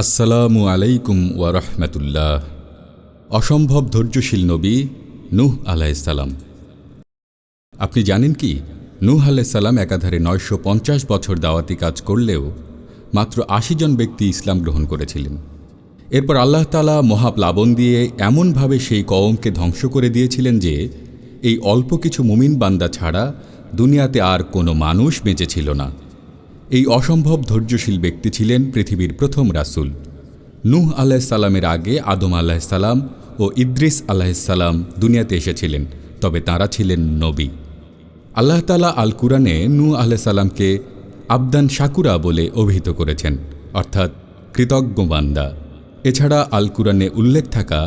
আসসালামু আলাইকুম ওয়া রাহমাতুল্লাহ। অসম্ভব ধৈর্যশীল নবী নূহ আলাইসালাম আপনি জানেন কি, নূহ আলাইসাল্লাম একাধারে নয়শো পঞ্চাশ বছর দাওয়াতি কাজ করলেও মাত্র আশি জন ব্যক্তি ইসলাম গ্রহণ করেছিলেন। এরপর আল্লাহ তালা মহাপ্লাবন দিয়ে এমনভাবে সেই কওমকে ধ্বংস করে দিয়েছিলেন যে, এই অল্প কিছু মুমিন বান্দা ছাড়া দুনিয়াতে আর কোনো মানুষ বেঁচে ছিল না। এই অসম্ভব ধৈর্যশীল ব্যক্তি ছিলেন পৃথিবীর প্রথম রাসূল। নূহ আলাহিসাল্লামের আগে আদম আলাহিসাল্লাম ও ইদ্রিস আলাহিসাল্লাম দুনিয়াতে এসেছিলেন, তবে তাঁরা ছিলেন নবী। আল্লাহ তালা আল কুরআনে নূহ আলাহিসাল্লামকে আবদান শাকুরা বলে অভিহিত করেছেন, অর্থাৎ কৃতজ্ঞ বান্দা। এছাড়া আল কুরআনে উল্লেখ থাকা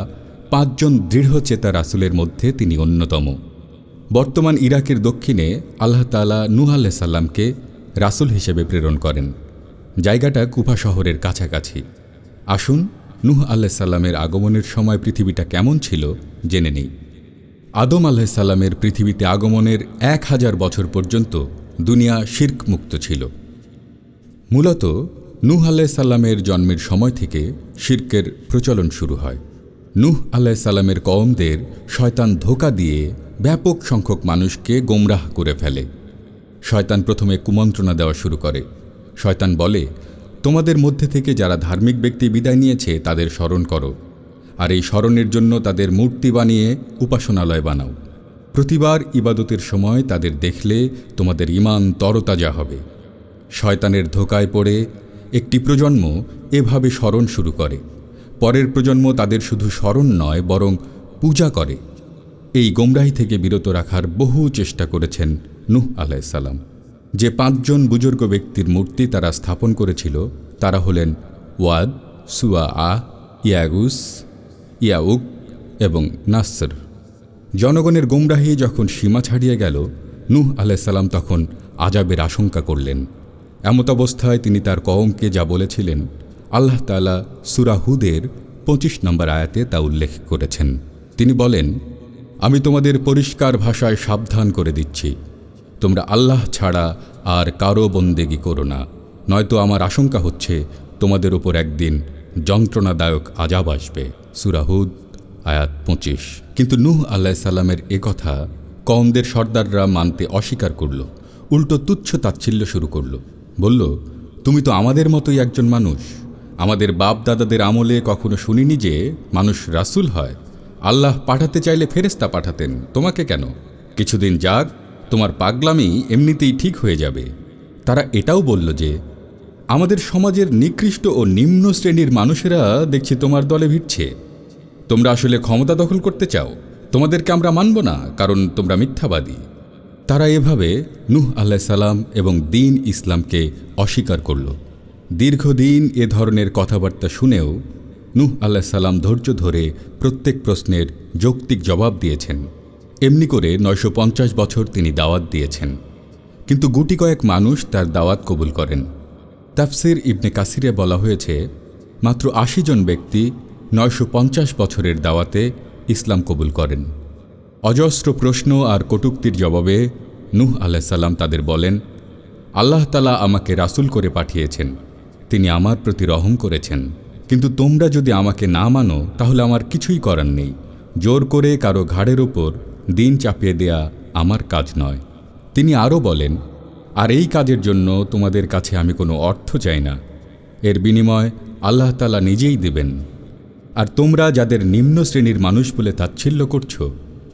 পাঁচজন দৃঢ়চেতা রাসূলের মধ্যে তিনি অন্যতম। বর্তমান ইরাকের দক্ষিণে আল্লাহ তালা নূহ আলাহিসাল্লামকে রাসূল হিসেবে প্রেরণ করেন। জায়গাটা কুফা শহরের কাছাকাছি। আসুন, নূহ আলাহিসাল্লামের আগমনের সময় পৃথিবীটা কেমন ছিল জেনে নেই। আদম আলাহিসাল্লামের পৃথিবীতে আগমনের এক হাজার বছর পর্যন্ত দুনিয়া শির্ক মুক্ত ছিল। মূলত, নূহ আলাহিসাল্লামের জন্মের সময় থেকে শির্কের প্রচলন শুরু হয়। নূহ আলাহিসাল্লামের কওমদের শয়তান ধোকা দিয়ে ব্যাপক সংখ্যক মানুষকে গোমরাহ করে ফেলে। শয়তান প্রথমে কুমন্ত্রণা দেওয়া শুরু করে। শয়তান বলে, তোমাদের মধ্যে থেকে যারা ধার্মিক ব্যক্তি বিদায় নিয়েছে, তাদের স্মরণ করো। আর এই স্মরণের জন্য তাদের মূর্তি বানিয়ে উপাসনালয় বানাও। প্রতিবার ইবাদতের সময় তাদের দেখলে তোমাদের ইমান তরতাজা হবে। শয়তানের ধোকায় পড়ে একটি প্রজন্ম এভাবে স্মরণ শুরু করে। পরের প্রজন্ম তাদের শুধু স্মরণ নয়, বরং পূজা করে। এই গোমরাহি থেকে বিরত রাখার বহু চেষ্টা করেছেন নূহ আলাইসাল্লাম যে পাঁচজন বুজুর্গ ব্যক্তির মূর্তি তারা স্থাপন করেছিল, তারা হলেন ওয়াদ, সুয়া আহ ইয়াগুস, ইয়াউক এবং নাসর। জনগণের গোমরাহি যখন সীমা ছাড়িয়ে গেল, নুহ আলাইসাল্লাম তখন আজাবের আশঙ্কা করলেন। এমত অবস্থায় তিনি তার কওমকে যা বলেছিলেন, আল্লাহ তালা সুরাহুদের পঁচিশ নম্বর আয়াতে তা উল্লেখ করেছেন। তিনি বলেন, আমি তোমাদের পরিষ্কার ভাষায় সাবধান করে দিচ্ছি। তোমরা আল্লাহ ছাড়া আর কারও বন্দেগি করো না। নয়তো আমার আশঙ্কা হচ্ছে তোমাদের ওপর একদিন যন্ত্রণাদায়ক আজাব আসবে। সুরাহুদ আয়াত পঁচিশ। কিন্তু নূহ আল্লাহ সাল্লামের এ কথা কমদের সর্দাররা মানতে অস্বীকার করল, উল্টো তুচ্ছ তাচ্ছিল্য শুরু করল। বলল, তুমি তো আমাদের মতোই একজন মানুষ। আমাদের বাপ দাদাদের আমলে কখনো শুনিনি যে মানুষ রাসুল হয়। আল্লাহ পাঠাতে চাইলে ফেরেস্তা পাঠাতেন। তোমাকে কেন? কিছুদিন যাক তোমার পাগলামি এমনিতেই ঠিক হয়ে যাবে। তারা এটাও বলল যে, আমাদের সমাজের নিকৃষ্ট ও নিম্ন শ্রেণির মানুষেরা দেখছি তোমার দলে ভিড়ছে। তোমরা আসলে ক্ষমতা দখল করতে চাও? তোমাদেরকে আমরা মানব না, কারণ তোমরা মিথ্যাবাদী। তারা এভাবে নুহ আল্লাহ সালাম এবং দিন ইসলামকে অস্বীকার করল। দীর্ঘদিন এ ধরনের কথাবার্তা শুনেও নুহ আল্লাহ সালাম ধৈর্য ধরে প্রত্যেক প্রশ্নের যৌক্তিক জবাব দিয়েছেন। এমনি করে নয়শো পঞ্চাশ বছর তিনি দাওয়াত দিয়েছেন। কিন্তু গুটি কয়েক মানুষ তার দাওয়াত কবুল করেন। তাফসির ইবনে কাসিরে বলা হয়েছে, মাত্র আশি জন ব্যক্তি নয়শো পঞ্চাশ বছরের দাওয়াতে ইসলাম কবুল করেন। অজস্র প্রশ্ন আর কটুক্তির জবাবে নূহ আলাইসাল্লাম তাদের বলেন, আল্লাহ তালা আমাকে রাসুল করে পাঠিয়েছেন। তিনি আমার প্রতি রহম করেছেন। কিন্তু তোমরা যদি আমাকে না মানো, তাহলে আমার কিছুই করার নেই। জোর করে কারও ঘাড়ের ওপর দিন চাপিয়ে দেয়া আমার কাজ নয়। তিনি আরও বলেন, আর এই কাজের জন্য তোমাদের কাছে আমি কোনো অর্থ চাই না। এর বিনিময় আল্লাহ তালা নিজেই দেবেন। আর তোমরা যাদের নিম্ন শ্রেণির মানুষ বলে তাচ্ছিল্য করছ,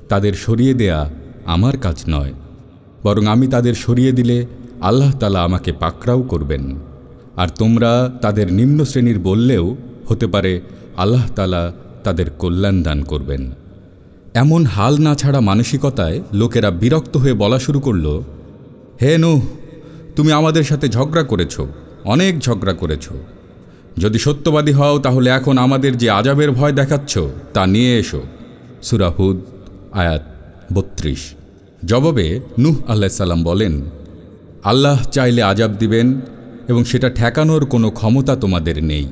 তাদের সরিয়ে দেয়া আমার কাজ নয়। বরং আমি তাদের সরিয়ে দিলে আল্লাহ তালা আমাকে পাকড়াও করবেন। আর তোমরা তাদের নিম্ন শ্রেণির বললেও হতে পারে আল্লাহ তালা তাদের কল্যাণ দান করবেন। এমন হাল না ছাড়া মানসিকতায় লোকেরা বিরক্ত হয়ে বলা শুরু করল, হে নু তুমি আমাদের সাথে ঝগড়া করেছ, অনেক ঝগড়া করেছ। যদি সত্যবাদী হও, তাহলে এখন আমাদের যে আজাবের ভয় দেখাচ্ছ, তা নিয়ে এসো। সুরাহুদ আয়াত বত্রিশ। জবাবে নুহ আল্লাহ সাল্লাম বলেন, আল্লাহ চাইলে আজাব দিবেন এবং সেটা ঠেকানোর কোনো ক্ষমতা তোমাদের নেই।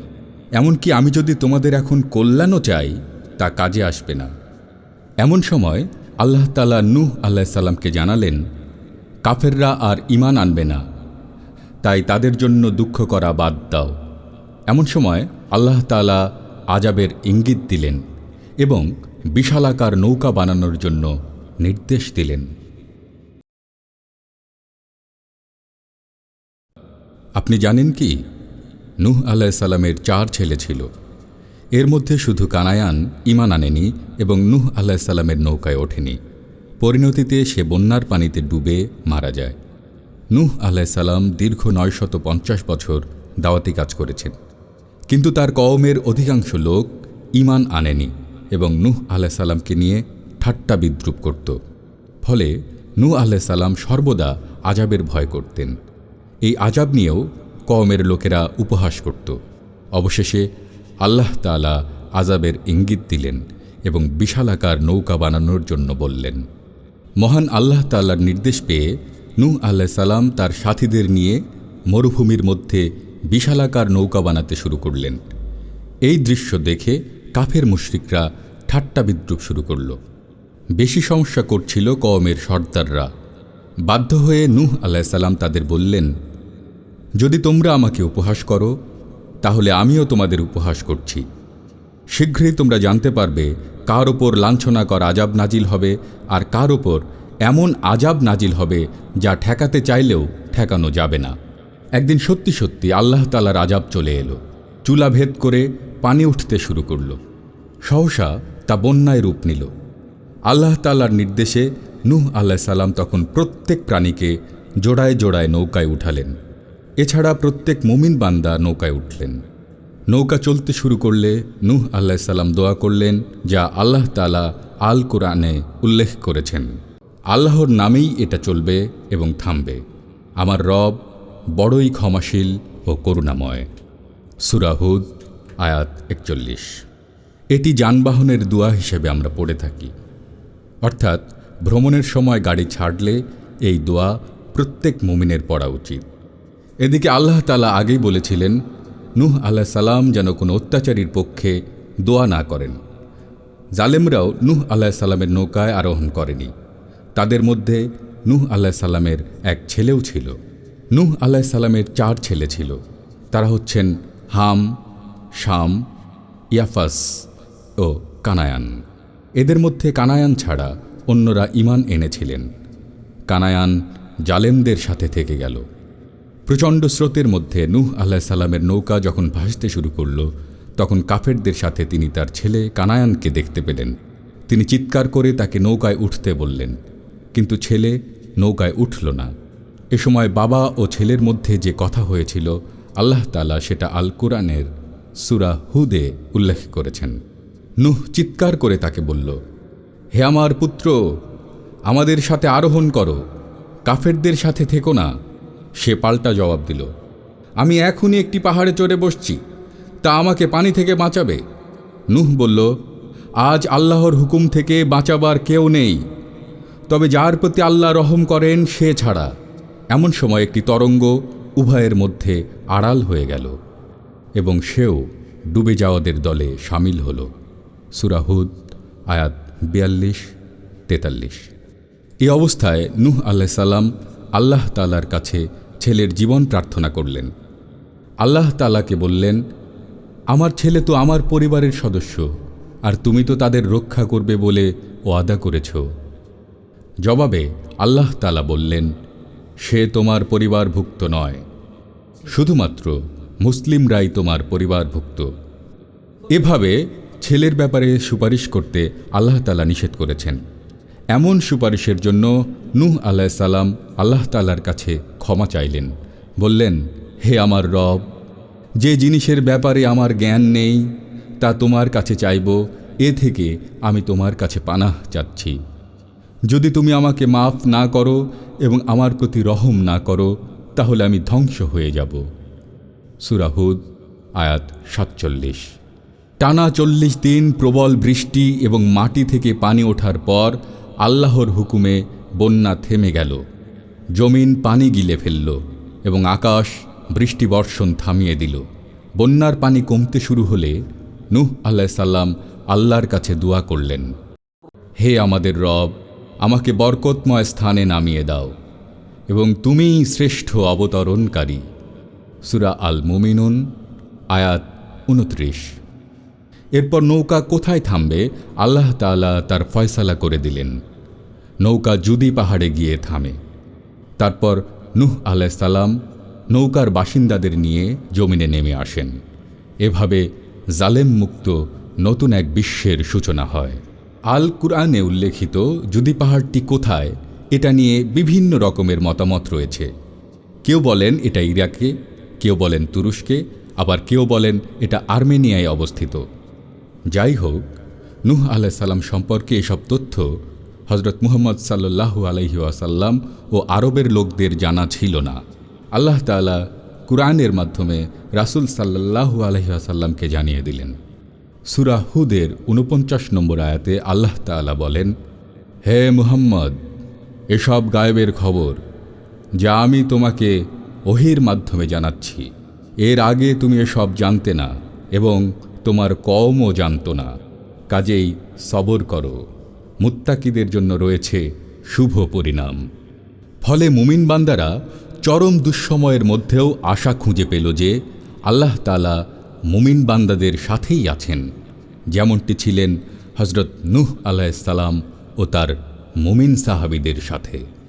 এমনকি আমি যদি তোমাদের এখন কল্যাণও চাই, তা কাজে আসবে না। এমন সময় আল্লাহ তালা নূহ আল্লাহ সাল্লামকে জানালেন, কাফেররা আর ইমান আনবে না, তাই তাদের জন্য দুঃখ করা বাদ দাও। এমন সময় আল্লাহ তালা আজাবের ইঙ্গিত দিলেন এবং বিশালাকার নৌকা বানানোর জন্য নির্দেশ দিলেন। আপনি জানেন কি? নূহ আলাহ সালামের চার ছেলে ছিল। এর মধ্যে শুধু কানায়ান ইমান আনেনি এবং নূহ আলাহ সালামের নৌকায় ওঠেনি। পরিণতিতে সে বন্যার পানিতে ডুবে মারা যায়। নূহ আলাহ সালাম দীর্ঘ নয়শত পঞ্চাশ বছর দাওয়াতি কাজ করেছেন। কিন্তু তার কওমের অধিকাংশ লোক ইমান আনেনি এবং নূহ সালামকে নিয়ে ঠাট্টা বিদ্রুপ করত। ফলে নূহ আলাহ সালাম সর্বদা আজাবের ভয় করতেন। এই আজাব নিয়েও কওমের লোকেরা উপহাস করত। অবশেষে আল্লাহ তালা আজাবের ইঙ্গিত দিলেন এবং বিশালাকার নৌকা বানানোর জন্য বললেন, মহান আল্লাহ তাল্লার নির্দেশ পেয়ে নূহ আল্লাহ সালাম তার সাথীদের নিয়ে মরুভূমির মধ্যে বিশালাকার নৌকা বানাতে শুরু করলেন। এই দৃশ্য দেখে কাফের মুশরিকরা ঠাট্টা বিদ্রুপ শুরু করল। বেশি সমস্যা করছিল কওমের সর্দাররা। বাধ্য হয়ে নূহ সালাম তাদের বললেন, যদি তোমরা আমাকে উপহাস করো তাহলে আমিও তোমাদের উপহাস করছি। শীঘ্রই তোমরা জানতে পারবে কার ওপর লাঞ্ছনা কর আজাব নাজিল হবে আর কার ওপর এমন আজাব নাজিল হবে যা ঠেকাতে চাইলেও ঠেকানো যাবে না। একদিন সত্যি সত্যি আল্লাহ তালার আজাব চলে এলো। চুলা ভেদ করে পানি উঠতে শুরু করল। সহসা তা বন্যায় রূপ নিল। আল্লাহ তালার নির্দেশে নূহ আল্লাহ সালাম তখন প্রত্যেক প্রাণীকে জোড়ায় জোড়ায় নৌকায় উঠালেন। এছাড়া প্রত্যেক মুমিন বান্দা নৌকায় উঠলেন। নৌকা চলতে শুরু করলে নূহ আল্লাহ সাল্লাম দোয়া করলেন, যা আল্লাহ তালা আল কোরআনে উল্লেখ করেছেন। আল্লাহর নামেই এটা চলবে এবং থামবে। আমার রব বড়ই ক্ষমাশীল ও করুণাময়। সুরাহুদ আয়াত একচল্লিশ। এটি যানবাহনের দোয়া হিসেবে আমরা পড়ে থাকি। অর্থাৎ ভ্রমণের সময় গাড়ি ছাড়লে এই দোয়া প্রত্যেক মুমিনের পড়া উচিত। এদিকে আল্লাহ তালা আগেই বলেছিলেন, নুহ আল্লাহ সালাম যেন কোনো অত্যাচারীর পক্ষে দোয়া না করেন। জালেমরাও নূহ আল্লাহ সাল্লামের নৌকায় আরোহণ করেনি। তাদের মধ্যে নূহ আল্লাহ সাল্লামের এক ছেলেও ছিল। নুহ আল্লাহ সাল্লামের চার ছেলে ছিল। তারা হচ্ছেন হাম, শাম, ইয়াফাস ও কানায়ান। এদের মধ্যে কানায়ান ছাড়া অন্যরা ইমান এনেছিলেন। কানায়ান জালেমদের সাথে থেকে গেল। প্রচণ্ড স্রোতের মধ্যে নূহ আল্লাহ সাল্লামের নৌকা যখন ভাসতে শুরু করল, তখন কাফেরদের সাথে তিনি তার ছেলে কানায়ানকে দেখতে পেলেন। তিনি চিৎকার করে তাকে নৌকায় উঠতে বললেন, কিন্তু ছেলে নৌকায় উঠল না। এ সময় বাবা ও ছেলের মধ্যে যে কথা হয়েছিল, আল্লাহ তালা সেটা আল কোরআনের সুরা হুদে উল্লেখ করেছেন। নুহ চিৎকার করে তাকে বলল, হে আমার পুত্র, আমাদের সাথে আরোহণ করো। কাফেরদের সাথে থেকো না। সে পাল্টা জবাব দিল, আমি এখনই একটি পাহাড়ে চড়ে বসছি, তা আমাকে পানি থেকে বাঁচাবে? নুহ বলল, আজ আল্লাহর হুকুম থেকে বাঁচাবার কেউ নেই, তবে যার প্রতি আল্লাহ রহম করেন সে ছাড়া। এমন সময় একটি তরঙ্গ উভয়ের মধ্যে আড়াল হয়ে গেল এবং সেও ডুবে যাওয়াদের দলে সামিল হল। সুরাহুদ আয়াত বিয়াল্লিশ, তেতাল্লিশ। এই অবস্থায় নুহ আল্লাহ সাল্লাম আল্লাহ তালার কাছে ছেলের জীবন প্রার্থনা করলেন। আল্লাহ তালাকে বললেন, আমার ছেলে তো আমার পরিবারের সদস্য, আর তুমি তো তাদের রক্ষা করবে বলে ওয়াদা করেছ। জবাবে আল্লাহ তালা বললেন, সে তোমার পরিবারভুক্ত নয়। শুধুমাত্র মুসলিমরাই তোমার পরিবারভুক্ত। এভাবে ছেলের ব্যাপারে সুপারিশ করতে আল্লাহ তালা নিষেধ করেছেন। এমন সুপারিশের জন্য নূহ সালাম আল্লাহ তালার কাছে ক্ষমা চাইলেন। বললেন, হে আমার রব, যে জিনিসের ব্যাপারে আমার জ্ঞান নেই, তা তোমার কাছে চাইব, এ থেকে আমি তোমার কাছে পানাহ চাচ্ছি। যদি তুমি আমাকে মাফ না করো এবং আমার প্রতি রহম না করো, তাহলে আমি ধ্বংস হয়ে যাব। সুরাহুদ আয়াত সাতচল্লিশ। টানা চল্লিশ দিন প্রবল বৃষ্টি এবং মাটি থেকে পানি ওঠার পর আল্লাহর হুকুমে বন্যা থেমে গেল, জমিন পানি গিলে ফেলল এবং আকাশ বৃষ্টি বর্ষণ থামিয়ে দিল। বন্যার পানি কমতে শুরু হলে নুহ আল্লাহ সাল্লাম আল্লাহর কাছে দোয়া করলেন, হে আমাদের রব, আমাকে বরকতময় স্থানে নামিয়ে দাও এবং তুমিই শ্রেষ্ঠ অবতরণকারী। সুরা আল মুমিনুন আয়াত উনত্রিশ এরপর নৌকা কোথায় থামবে? আল্লাহ তাআলা তার ফয়সালা করে দিলেন। নৌকা জুদি পাহাড়ে গিয়ে থামে। তারপর নুহ আলাইসাল্লাম নৌকার বাসিন্দাদের নিয়ে জমিনে নেমে আসেন। এভাবে জালেম মুক্ত নতুন এক বিশ্বের সূচনা হয়। আল কুরআনে উল্লেখিত জুদি পাহাড়টি কোথায়, এটা নিয়ে বিভিন্ন রকমের মতামত রয়েছে। কেউ বলেন এটা ইরাকে, কেউ বলেন তুরস্কে, আবার কেউ বলেন এটা আর্মেনিয়ায় অবস্থিত। যাই হোক, নূহ আলাইসাল্লাম সম্পর্কে এসব তথ্য হজরত মুহম্মদ সাল্লাহু আলহি আসাল্লাম ও আরবের লোকদের জানা ছিল না। আল্লাহ তাআলা কুরআনের মাধ্যমে রাসূল সাল্লাহু আলহি আসাল্লামকে জানিয়ে দিলেন। সুরা হুদের উনপঞ্চাশ নম্বর আয়াতে আল্লাহ তাআলা বলেন, হে মুহাম্মদ, এসব গায়েবের খবর যা আমি তোমাকে ওহির মাধ্যমে জানাচ্ছি, এর আগে তুমি এসব জানতে না এবং তোমার কমও জানত না। কাজেই সবর করো। মুত্তাকিদের জন্য রয়েছে শুভ পরিণাম। ফলে মুমিন বান্দারা চরম দুঃসময়ের মধ্যেও আশা খুঁজে পেল যে আল্লাহ তালা মুমিন বান্দাদের সাথেই আছেন। যেমনটি ছিলেন হজরত নুহ আলাইসালাম ও তার মুমিন সাহাবিদের সাথে।